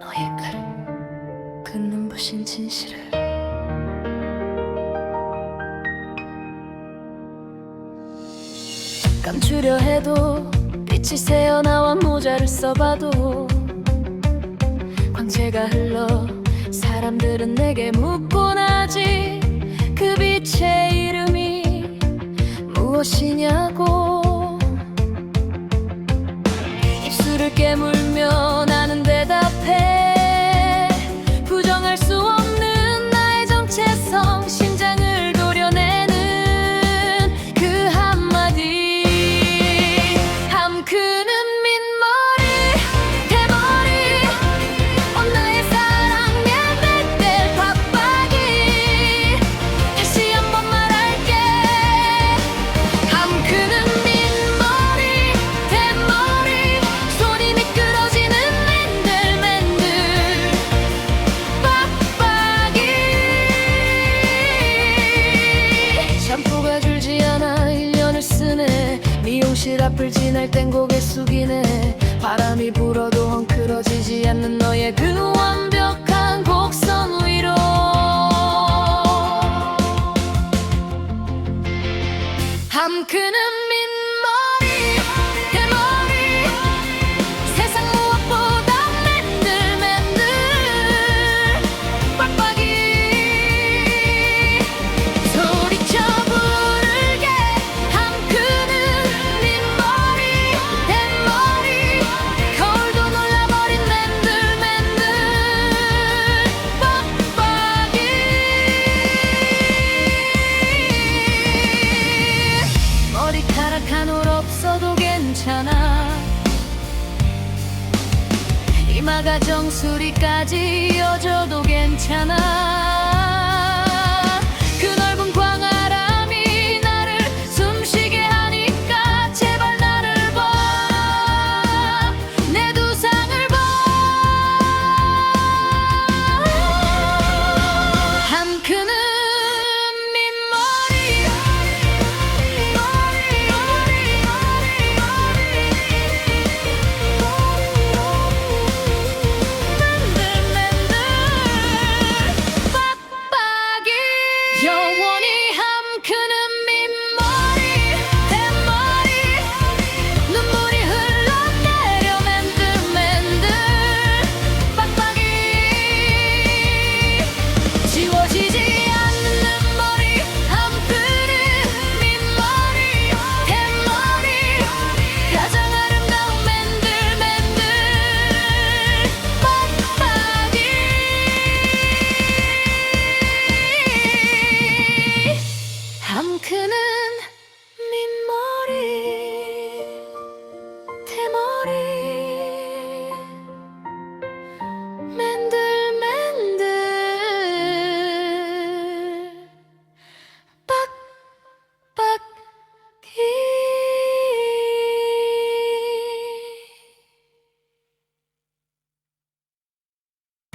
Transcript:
너의 가를 그 눈부신 진실을. 감추려 해도 빛이 새어나와 모자를 써봐도 광채가 흘러 사람들은 내게 묻곤 하지. 그 빛의 이름이 무엇이냐고 깨물 앞을 지날 땐 고개 숙이네. 바람이 불어도 헝클어지지 않는 너의 그 완벽한 곡선 위로. 함크는 없어도 괜찮아. 이마가 정수리까지 이어져 ても